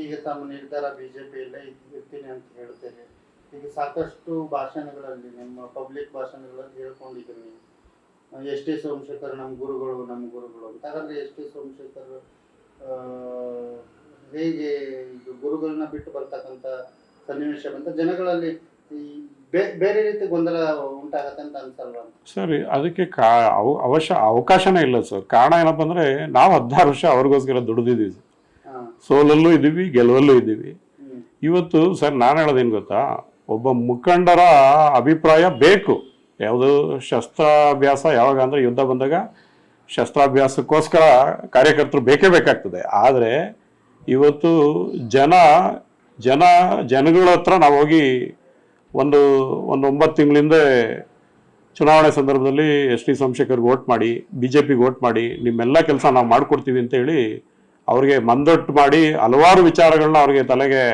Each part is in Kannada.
ಈಗ ತಮ್ಮ ನಿರ್ಧಾರ ಬಿಜೆಪಿಯಲ್ಲೇ ಇರ್ತೀನಿ ಅಂತ ಹೇಳ್ತೇನೆ. ಈಗ ಸಾಕಷ್ಟು ಭಾಷಣಗಳಲ್ಲಿ, ನಿಮ್ಮ ಪಬ್ಲಿಕ್ ಭಾಷಣಗಳಲ್ಲಿ ಹೇಳ್ಕೊಂಡಿದ್ರು ನೀವು ಎಸ್ ಟಿ ಸೋಮಶೇಖರ್ ನಮ್ಮ ಗುರುಗಳು ನಮ್ಮ ಗುರುಗಳು ಅಂತ. ಹಾಗಾದ್ರೆ ಎಸ್ ಟಿ ಸೋಮಶೇಖರ್ ಹೇಗೆ ಇದು ಗುರುಗಳನ್ನ ಬಿಟ್ಟು ಬರ್ತಕ್ಕಂಥ ಸನ್ನಿವೇಶ ಬಂತ? ಜನಗಳಲ್ಲಿ ಬೇರೆ ರೀತಿ ಗೊಂದಲ ಉಂಟಾಗತ್ತೆ ಅಂತ ಅನ್ಸಲ್ವಾ? ಸರ್, ಅದಕ್ಕೆ ಕಾ, ಅವ, ಅವಶ್ಯ ಅವಕಾಶನೇ ಇಲ್ಲ ಸರ್. ಕಾರಣ ಏನಪ್ಪ ಅಂದ್ರೆ ನಾವು ಹದಿನಾರು ವರ್ಷ ಅವ್ರಿಗೋಸ್ಕರ ದುಡಿದಿದ್ದೀವಿ ಸೋಲಲ್ಲೂ ಇದ್ದೀವಿ, ಗೆಲುವಲ್ಲೂ ಇದ್ದೀವಿ. ಇವತ್ತು ಸರ್, ನಾನು ಹೇಳೋದೇನು ಗೊತ್ತಾ? ಒಬ್ಬ ಮುಖಂಡರ ಅಭಿಪ್ರಾಯ ಬೇಕು. ಯಾವುದು ಶಸ್ತ್ರಾಭ್ಯಾಸ ಯಾವಾಗ ಅಂದರೆ ಯುದ್ಧ ಬಂದಾಗ ಶಸ್ತ್ರಾಭ್ಯಾಸಕ್ಕೋಸ್ಕರ ಕಾರ್ಯಕರ್ತರು ಬೇಕೇ ಬೇಕಾಗ್ತದೆ. ಆದರೆ ಇವತ್ತು ಜನ ಜನ, ಜನಗಳ ಹತ್ರ ನಾವು ಹೋಗಿ ಒಂದು ಒಂದು ಒಂಬತ್ತು ತಿಂಗಳಿಂದ ಚುನಾವಣೆ ಸಂದರ್ಭದಲ್ಲಿ ಎಸ್ ಟಿ ಸೋಮಶೇಖರ್ಗೆ ವೋಟ್ ಮಾಡಿ ಬಿ ಜೆ ಪಿಗೆ ವೋಟ್ ಮಾಡಿ, ನಿಮ್ಮೆಲ್ಲ ಕೆಲಸ ನಾವು ಮಾಡಿಕೊಡ್ತೀವಿ ಅಂತೇಳಿ ಅವ್ರಿಗೆ ಮಂದೊಟ್ಟು ಮಾಡಿ ಹಲವಾರು ವಿಚಾರಗಳನ್ನ ಅವ್ರಿಗೆ ತಲೆಗೆ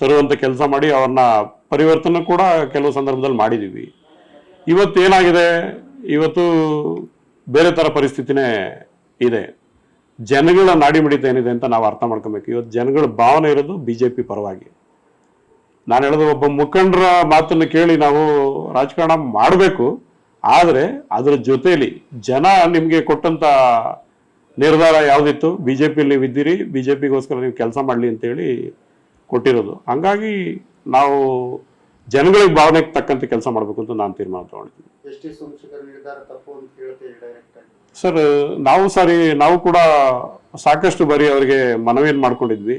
ತರುವಂಥ ಕೆಲಸ ಮಾಡಿ ಅವ್ರನ್ನ ಪರಿವರ್ತನೆ ಕೂಡ ಕೆಲವು ಸಂದರ್ಭದಲ್ಲಿ ಮಾಡಿದ್ದೀವಿ ಇವತ್ತು ಏನಾಗಿದೆ? ಇವತ್ತು ಬೇರೆ ಥರ ಪರಿಸ್ಥಿತಿನೇ ಇದೆ. ಜನಗಳ ನಾಡಿ ಮಿಡಿತ ಏನಿದೆ ಅಂತ ನಾವು ಅರ್ಥ ಮಾಡ್ಕೊಬೇಕು. ಇವತ್ತು ಜನಗಳ ಭಾವನೆ ಇರೋದು ಬಿ ಜೆ ಪಿ ಪರವಾಗಿ. ನಾನು ಹೇಳೋದು ಒಬ್ಬ ಮುಖಂಡರ ಮಾತನ್ನು ಕೇಳಿ ನಾವು ರಾಜಕಾರಣ ಮಾಡಬೇಕು. ಆದರೆ ಅದರ ಜೊತೆಯಲ್ಲಿ ಜನ ನಿಮಗೆ ಕೊಟ್ಟಂತ ನಿರ್ಧಾರ ಯಾವುದಿತ್ತು? ಬಿ ಜೆ ಪಿಯಲ್ಲಿ ನೀವು ಇದ್ದೀರಿ ಬಿ ಜೆ ಪಿಗೋಸ್ಕರ ನೀವು ಕೆಲಸ ಮಾಡಲಿ ಅಂತೇಳಿ ಕೊಟ್ಟಿರೋದು. ಹಂಗಾಗಿ ನಾವು ಜನಗಳಿಗೆ ಭಾವನೆಗೆ ತಕ್ಕಂತೆ ಕೆಲಸ ಮಾಡಬೇಕು ಅಂತ ನಾನು ತೀರ್ಮಾನ ತಗೊಂಡಿದ್ದೀನಿ. ಸರ್ ನಾವು ಸಾರಿ ನಾವು ಕೂಡ ಸಾಕಷ್ಟು ಬಾರಿ ಅವರಿಗೆ ಮನವಿಯನ್ನು ಮಾಡ್ಕೊಂಡಿದ್ವಿ.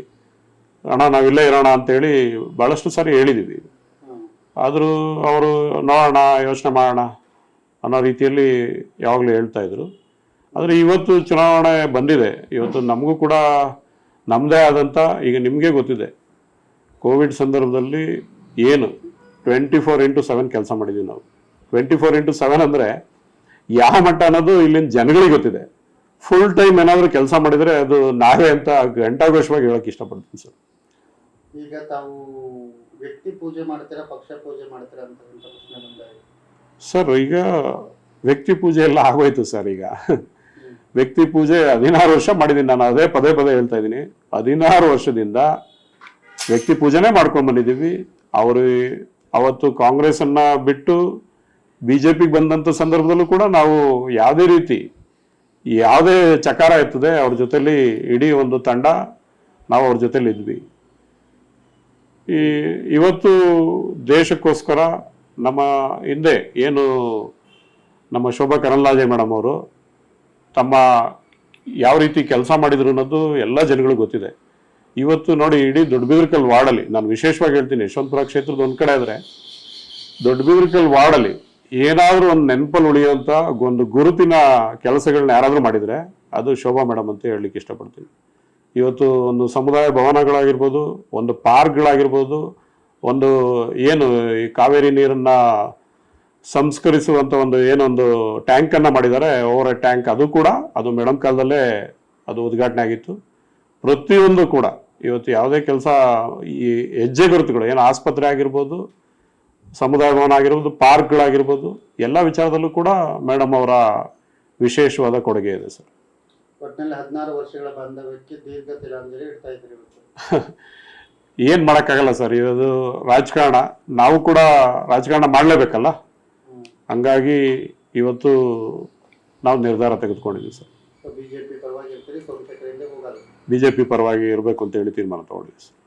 ಅಣ್ಣ ನಾವಿಲ್ಲೇ ಇರೋಣ ಅಂತೇಳಿ ಭಾಳಷ್ಟು ಸಾರಿ ಹೇಳಿದ್ದೀವಿ. ಆದರೂ ಅವರು ನೋಡೋಣ ಯೋಚನೆ ಮಾಡೋಣ ಅನ್ನೋ ರೀತಿಯಲ್ಲಿ ಯಾವಾಗಲೂ ಹೇಳ್ತಾ ಇದ್ರು. ಆದರೆ ಇವತ್ತು ಚುನಾವಣೆ ಬಂದಿದೆ. ಇವತ್ತು ನಮಗೂ ಕೂಡ ನಮ್ಮದೇ ಆದಂಥ ಈಗ ನಿಮಗೆ ಗೊತ್ತಿದೆ. ಕೋವಿಡ್ ಸಂದರ್ಭದಲ್ಲಿ ಏನು ಟ್ವೆಂಟಿ ಫೋರ್ ಇಂಟು ಸೆವೆನ್ ಕೆಲಸ ಮಾಡಿದ್ದೀವಿ ನಾವು. ಟ್ವೆಂಟಿ ಫೋರ್ ಇಂಟು ಸೆವೆನ್ ಅಂದರೆ ಯಾವ ಮಟ್ಟ ಅನ್ನೋದು ಇಲ್ಲಿನ ಜನಗಳಿಗೆ ಗೊತ್ತಿದೆ. ಫುಲ್ ಟೈಮ್ ಏನಾದರೂ ಕೆಲಸ ಮಾಡಿದರೆ ಅದು ನಾವೇ ಅಂತ ಗಂಟಾಘೋಷವಾಗಿ ಹೇಳೋಕೆ ಇಷ್ಟಪಡ್ತೀನಿ ಸರ್. ಈಗ ತಾವು ವ್ಯಕ್ತಿ ಪೂಜೆ ಮಾಡ್ತೀರಾ ಪಕ್ಷ ಪೂಜೆ ಮಾಡ್ತೀರಾ ಅಂತ ಪ್ರಶ್ನೆ ಬಂದಾಗ ಸರ್ ಈಗ ವ್ಯಕ್ತಿ ಪೂಜೆ ಎಲ್ಲ ಆಗೋಯ್ತು ಸರ್ ಈಗ. ವ್ಯಕ್ತಿ ಪೂಜೆ ಹದಿನಾರು ವರ್ಷ ಮಾಡಿದ್ದೀನಿ. ನಾನು ಅದೇ ಪದೇ ಪದೇ ಹೇಳ್ತಾ ಇದ್ದೀನಿ. ಹದಿನಾರು ವರ್ಷದಿಂದ ವ್ಯಕ್ತಿ ಪೂಜೆನೇ ಮಾಡ್ಕೊಂಡು ಬಂದಿದ್ದೀವಿ. ಅವರು ಅವತ್ತು ಕಾಂಗ್ರೆಸ್ಸನ್ನ ಬಿಟ್ಟು ಬಿ ಜೆ ಪಿಗೆ ಬಂದಂಥ ಸಂದರ್ಭದಲ್ಲೂ ಕೂಡ ನಾವು ಯಾವುದೇ ರೀತಿ ಯಾವುದೇ ಚಕಾರ ಇರ್ತದೆ ಅವ್ರ ಜೊತೆಲಿ ಇಡೀ ಒಂದು ತಂಡ ನಾವು ಅವ್ರ ಜೊತೆಲಿ ಇದ್ವಿ. ಈ ಇವತ್ತು ದೇಶಕ್ಕೋಸ್ಕರ ನಮ್ಮ ಹಿಂದೆ ಏನು ನಮ್ಮ ಶೋಭಾ ಕರಂದ್ಲಾಜೆ ಮೇಡಮ್ ಅವರು ತಮ್ಮ ಯಾವ ರೀತಿ ಕೆಲಸ ಮಾಡಿದ್ರು ಅನ್ನೋದು ಎಲ್ಲ ಜನಗಳಿಗೂ ಗೊತ್ತಿದೆ. ಇವತ್ತು ನೋಡಿ ಇಡೀ ದೊಡ್ಡಬಿದ್ರಕಲ್ ವಾರ್ಡಲ್ಲಿ ನಾನು ವಿಶೇಷವಾಗಿ ಹೇಳ್ತೀನಿ, ಯಶವಂತಪುರ ಕ್ಷೇತ್ರದ ಒಂದು ಕಡೆ ಆದರೆ, ದೊಡ್ಡಬಿದ್ರಕಲ್ ವಾರ್ಡಲ್ಲಿ ಏನಾದರೂ ಒಂದು ನೆನಪಲ್ಲಿ ಉಳಿಯುವಂಥ ಒಂದು ಗುರುತಿನ ಕೆಲಸಗಳನ್ನ ಯಾರಾದರೂ ಮಾಡಿದರೆ, ಅದು ಶೋಭಾ ಮೇಡಮ್ ಅಂತ ಹೇಳಲಿಕ್ಕೆ ಇಷ್ಟಪಡ್ತೀನಿ. ಇವತ್ತು ಒಂದು ಸಮುದಾಯ ಭವನಗಳಾಗಿರ್ಬೋದು, ಒಂದು ಪಾರ್ಕ್ಗಳಾಗಿರ್ಬೋದು, ಒಂದು ಏನು ಈ ಕಾವೇರಿ ನೀರನ್ನ ಸಂಸ್ಕರಿಸುವಂಥ ಒಂದು ಏನೊಂದು ಟ್ಯಾಂಕನ್ನು ಮಾಡಿದ್ದಾರೆ ಓವರ್ ಟ್ಯಾಂಕ್ ಅದು ಕೂಡ ಅದು ಮೇಡಮ್ ಕಾಲದಲ್ಲೇ ಅದು ಉದ್ಘಾಟನೆ ಆಗಿತ್ತು. ಪ್ರತಿಯೊಂದು ಕೂಡ ಇವತ್ತು ಯಾವುದೇ ಕೆಲಸ ಈ ಹೆಜ್ಜೆ ಗುರುತುಗಳು ಏನು ಆಸ್ಪತ್ರೆ ಆಗಿರ್ಬೋದು ಸಮುದಾಯ ಭವನ ಆಗಿರ್ಬೋದು ಪಾರ್ಕ್ಗಳಾಗಿರ್ಬೋದು ಎಲ್ಲ ವಿಚಾರದಲ್ಲೂ ಕೂಡ ಮೇಡಮ್ ಅವರ ವಿಶೇಷವಾದ ಕೊಡುಗೆ ಇದೆ ಸರ್. ಒಟ್ಟಿನಲ್ಲಿ ಹದಿನಾರು ವರ್ಷಗಳ ಬಾಂಧವ್ಯಕ್ಕೆ ದೀರ್ಘ ತಿಲಾಂಜಲಿ ಇಡ್ತಾ ಇದ್ರಿ ಇವತ್ತು ಏನು ಮಾಡೋಕ್ಕಾಗಲ್ಲ ಸರ್ ಇದು ರಾಜಕಾರಣ. ನಾವು ಕೂಡ ರಾಜಕಾರಣ ಮಾಡಲೇಬೇಕಲ್ಲ? ಹಂಗಾಗಿ ಇವತ್ತು ನಾವು ನಿರ್ಧಾರ ತೆಗೆದುಕೊಂಡಿದ್ದೀವಿ ಸರ್. ಬಿ ಜೆ ಪಿ ಪರವಾಗಿ ಇರಬೇಕು ಅಂತ ಹೇಳಿ ತೀರ್ಮಾನ ತಗೊಂಡಿದ್ದೀವಿ ಸರ್.